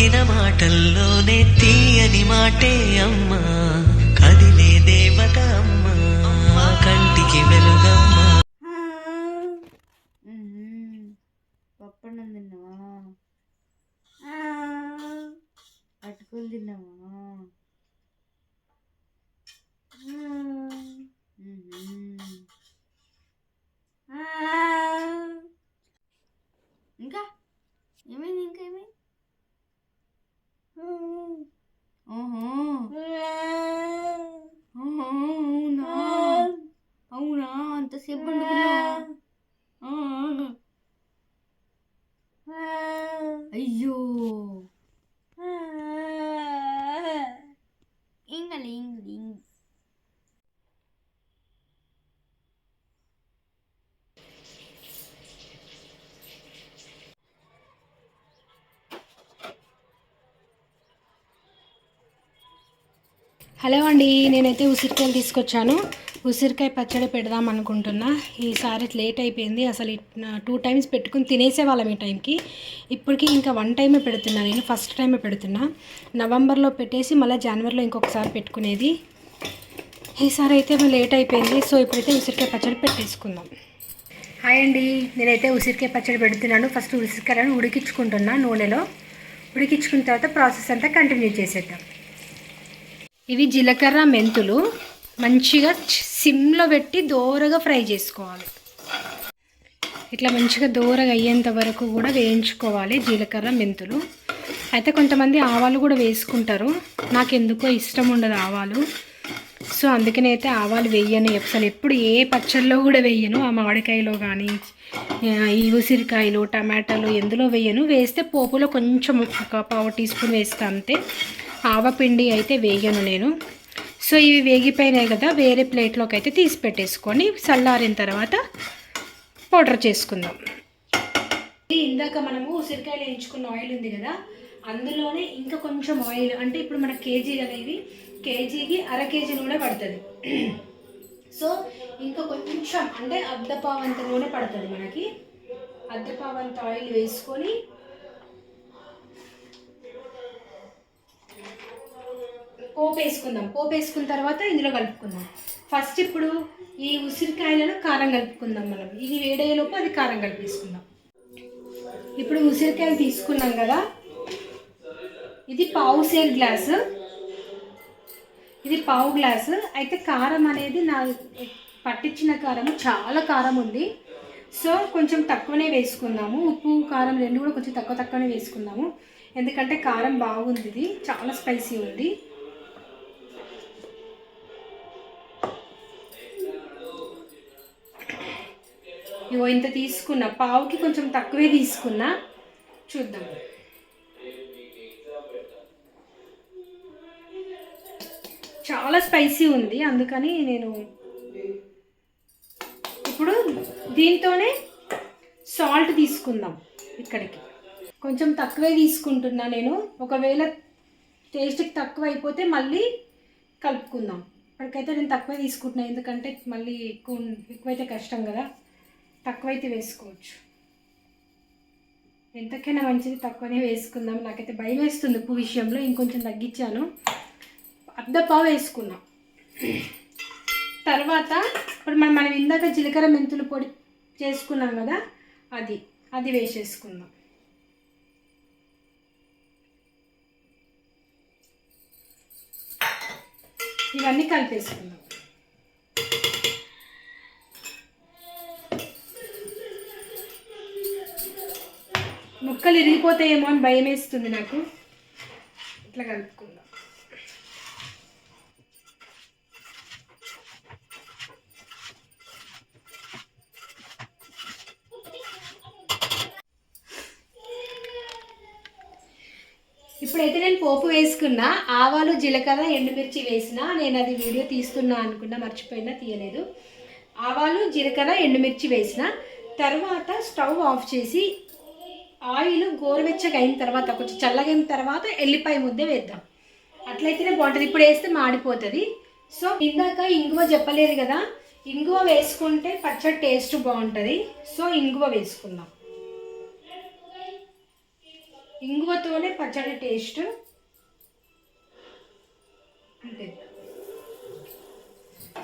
పలికిన మాటల్లోనే తీయని మాటే అమ్మా. కదిలే దేవత అమ్మా. కంటికి వెలుగమ్మా. పప్పన్నం తిన్నావా? అటుకులు తిన్నావా? హలో అండి నేనైతే ఉసిరికాయలు తీసుకొచ్చాను. ఉసిరికాయ పచ్చడి పెడదాం అనుకుంటున్నా. ఈసారి లేట్ అయిపోయింది. అసలు టూ టైమ్స్ పెట్టుకుని తినేసేవాళ్ళం ఈ టైంకి ఇప్పటికీ ఇంకా వన్ టైమే పెడుతున్నా నేను ఫస్ట్ టైమే పెడుతున్నా. నవంబర్లో పెట్టేసి మళ్ళీ జనవరిలో ఇంకొకసారి పెట్టుకునేది. ఈసారి అయితే లేట్ అయిపోయింది. సో ఇప్పుడైతే ఉసిరికాయ పచ్చడి పెట్టేసుకుందాం. హాయ్ అండి నేనైతే ఉసిరికాయ పచ్చడి పెడుతున్నాను. ఫస్ట్ ఉసిరికాయలను ఉడికించుకుంటున్నా నూనెలో. ఉడికించుకున్న తర్వాత ప్రాసెస్ అంతా కంటిన్యూ చేసేద్దాం. ఇవి జీలకర్ర మెంతులు మంచిగా సిమ్లో పెట్టి దోరగా ఫ్రై చేసుకోవాలి. ఇట్లా మంచిగా దోరగా అయ్యేంత వరకు కూడా వేయించుకోవాలి జీలకర్ర మెంతులు. అయితే కొంతమంది ఆవాలు కూడా వేసుకుంటారు. నాకు ఎందుకో ఇష్టం ఉండదు ఆవాలు. సో అందుకనే అయితే ఆవాలు వేయను. అసలు ఎప్పుడు ఏ పచ్చళ్ళలో కూడా వేయను. ఆ మామిడికాయలో కానీ ఈ ఉసిరికాయలు టమాటాలు ఎందులో వేయను. వేస్తే పోపులో కొంచెం ఒక పావు టీ స్పూన్ వేస్తా అంతే. ఆవపిండి అయితే వేయను నేను. సో ఇవి వేగిపోయినాయి కదా వేరే ప్లేట్లోకి అయితే తీసి పెట్టేసుకొని చల్లారిన తర్వాత పౌడర్ చేసుకుందాం. ఇందాక మనము ఉసిరికాయలు వేయించుకున్న ఆయిల్ ఉంది కదా అందులోనే ఇంకా కొంచెం ఆయిల్ అంటే ఇప్పుడు మన కేజీ కదా కేజీకి అర కేజీ నూనె పడుతుంది. సో ఇంకా కొంచెం అంటే అర్ధపావంత నూనె పడుతుంది మనకి. అర్ధపావంత ఆయిల్ వేసుకొని పోపు వేసుకుందాం పోపు వేసుకున్న తర్వాత ఇందులో కలుపుకుందాం. ఫస్ట్ ఇప్పుడు ఈ ఉసిరికాయలను కారం కలుపుకుందాం మనం. ఇది వేడయ్యేలోపు అది కారం కలిపేసుకుందాం. ఇప్పుడు ఉసిరికాయలు తీసుకున్నాం కదా. ఇది పావు సేర్ గ్లాసు. ఇది పావు గ్లాసు. అయితే కారం అనేది నా పట్టించిన కారం చాలా కారం ఉంది. సో కొంచెం తక్కువనే వేసుకుందాము. ఉప్పు కారం రెండు కూడా కొంచెం తక్కువ తక్కువనే వేసుకుందాము. ఎందుకంటే కారం బాగుంది ఇది. చాలా స్పైసీ ఉంది. ఇగో ఇంత తీసుకున్న. పావుకి కొంచెం తక్కువే తీసుకున్నా. చూద్దాం. చాలా స్పైసీ ఉంది. అందుకని నేను ఇప్పుడు దీంతోనే సాల్ట్ తీసుకుందాం ఇక్కడికి. కొంచెం తక్కువే తీసుకుంటున్నా నేను. ఒకవేళ టేస్ట్కి తక్కువ అయిపోతే మళ్ళీ కలుపుకుందాం. ఇప్పటికైతే నేను తక్కువే తీసుకుంటున్నాను ఎందుకంటే మళ్ళీ ఎక్కువ ఎక్కువైతే కష్టం కదా. తక్కువైతే వేసుకోవచ్చు. ఎంతకైనా మంచిది తక్కువనే వేసుకుందాం. నాకైతే భయం వేస్తుంది ఉప్పు విషయంలో ఇంకొంచెం తగ్గించాను. అద్దపావు వేసుకున్నాం. తర్వాత ఇప్పుడు మనం మనం ఇందాక జీలకర్ర మెంతులు పొడి చేసుకున్నాం కదా అది అది వేసేసుకుందాం. ఇవన్నీ కలిపేసుకుందాం. ముక్కలు ఇరిగిపోతాయేమో అని భయం వేస్తుంది నాకు. ఇట్లా కలుపుకుందాం. ఇప్పుడైతే నేను పోపు వేసుకున్నా ఆవాలు జీలకర్ర ఎండుమిర్చి వేసిన నేను అది వీడియో తీస్తున్నా అనుకున్నా మర్చిపోయినా తీయలేదు. ఆవాలు జీలకర్ర ఎండుమిర్చి వేసిన తర్వాత స్టవ్ ఆఫ్ చేసి ఆయిల్ గోరువెచ్చగా అయిన తర్వాత కొంచెం చల్లగైన తర్వాత ఎల్లిపాయ ముద్ద వేద్దాం. అట్లయితేనే బాగుంటుంది. ఇప్పుడు వేస్తే మాడిపోతుంది. సో ఇందాక ఇంగువ చెప్పలేదు కదా? ఇంగువ వేసుకుంటే పచ్చడి టేస్ట్ బాగుంటుంది. సో ఇంగువ వేసుకుందాం. ఇంగువతోనే పచ్చడి టేస్ట్ అంతే.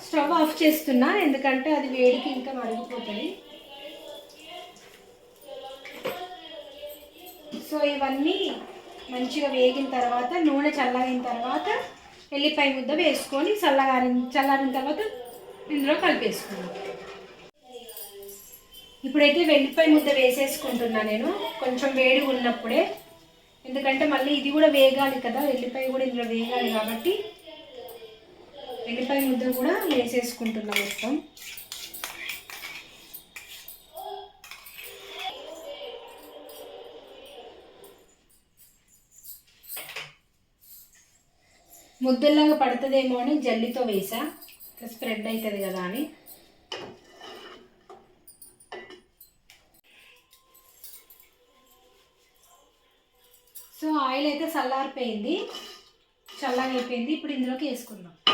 స్టవ్ ఆఫ్ చేస్తున్నా ఎందుకంటే అది వేడికి ఇంకా మరిగిపోతుంది. సో ఇవన్నీ మంచిగా వేగిన తర్వాత నూనె చల్లగిన తర్వాత ఎల్లిపాయ ముద్ద వేసుకొని చల్లగారిన చల్లారిన తర్వాత ఇందులో కలిపేసుకున్నాం ఇప్పుడైతే వెల్లిపాయ ముద్ద వేసేసుకుంటున్నా నేను. కొంచెం వేడి ఉన్నప్పుడే. ఎందుకంటే మళ్ళీ ఇది కూడా వేగాలి కదా. వెల్లిపాయ కూడా ఇందులో వేగాలి కాబట్టి వెల్లిపాయ ముద్ద కూడా వేసేసుకుంటున్నా మొత్తం. ముద్దల్లాగా పడుతుందేమో అని జల్లితో వేసా. స్ప్రెడ్ అవుతుంది కదా అని. సో ఆయిల్ అయితే చల్లారిపోయింది. చల్లగా అయిపోయింది. ఇప్పుడు ఇందులోకి వేసుకుందాం.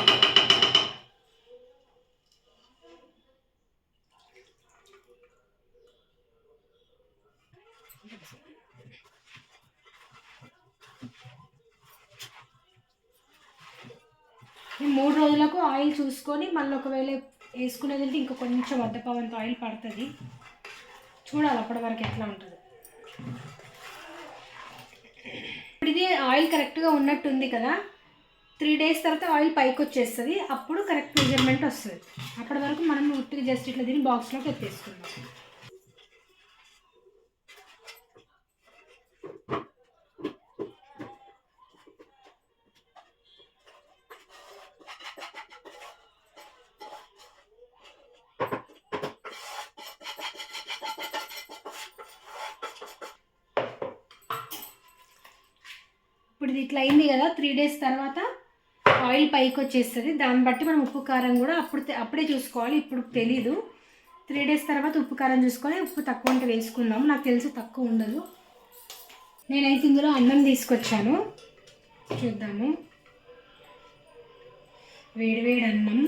మూడు రోజులకు ఆయిల్ చూసుకొని మళ్ళీ ఒకవేళ వేసుకునేది అంటే ఇంకా కొంచెం అద్దపవంత ఆయిల్ పడుతుంది. చూడాలి అప్పటి వరకు ఎట్లా ఉంటుంది. ఇప్పుడు ఇది ఆయిల్ కరెక్ట్గా ఉన్నట్టుంది కదా. త్రీ డేస్ తర్వాత ఆయిల్ పైకి వచ్చేస్తుంది. అప్పుడు కరెక్ట్ మెజర్మెంట్ వస్తుంది. అప్పటి వరకు మనం ఉట్టిగా జస్ట్ ఇట్లా దీన్ని బాక్స్లోకి ఎత్తేసుకుందాం. ఇప్పుడు ఇట్లా అయింది కదా త్రీ డేస్ తర్వాత ఆయిల్ పైకి వచ్చేస్తుంది. దాన్ని బట్టి మనం ఉప్పు కారం కూడా అప్పుడు అప్పుడే చూసుకోవాలి. ఇప్పుడు తెలీదు. త్రీ డేస్ తర్వాత ఉప్పు కారం చూసుకొని ఉప్పు తక్కువ ఉంటే వేసుకుందాం నాకు తెలిసి తక్కువ ఉండదు. నేనైతే ఇందులో అన్నం తీసుకొచ్చాను. చూద్దాము. వేడివేడి అన్నం.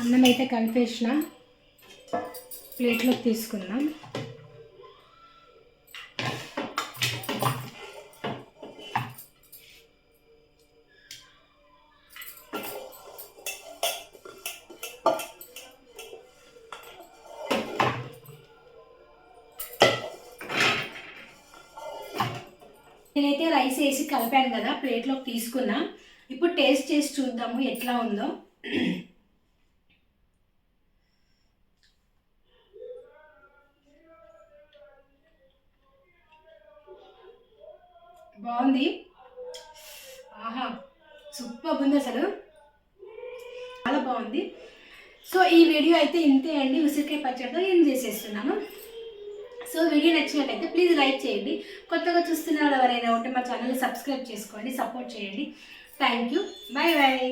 అన్నం అయితే కలిపేసిన ప్లేట్లోకి తీసుకుందాం. నేనైతే రైస్ వేసి కలిపాను కదా ప్లేట్లోకి తీసుకున్నా. ఇప్పుడు టేస్ట్ చేసి చూద్దాము ఎట్లా ఉందో. బాగుంది. ఆహా సూపర్ ఉంది అసలు. చాలా బాగుంది. సో ఈ వీడియో అయితే ఇంతే అండి. ఉసిరికాయ పచ్చడితో ఏం చేసేస్తున్నాను? సో వీడియో నచ్చినట్లయితే ప్లీజ్ లైక్ చేయండి. కొత్తగా చూస్తున్న వాళ్ళు ఎవరైనా ఉంటే మా ఛానల్ని సబ్స్క్రైబ్ చేసుకోండి సపోర్ట్ చేయండి. Thank you bye bye